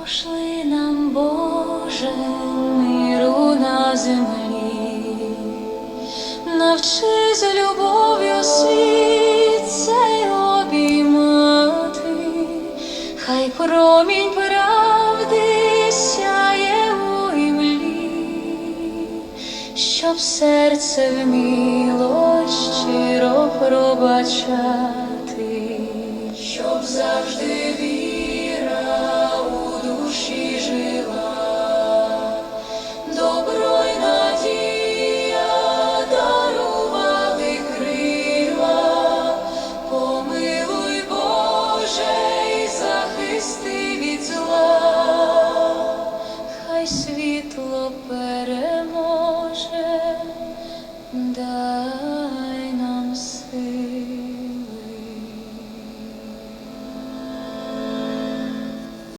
Пошли нам, Боже, миру на землі, навчи з любов'ю світ обіймати, хай промінь правди сяє у імлі, щоб серце вміло щиро пробачати. світло.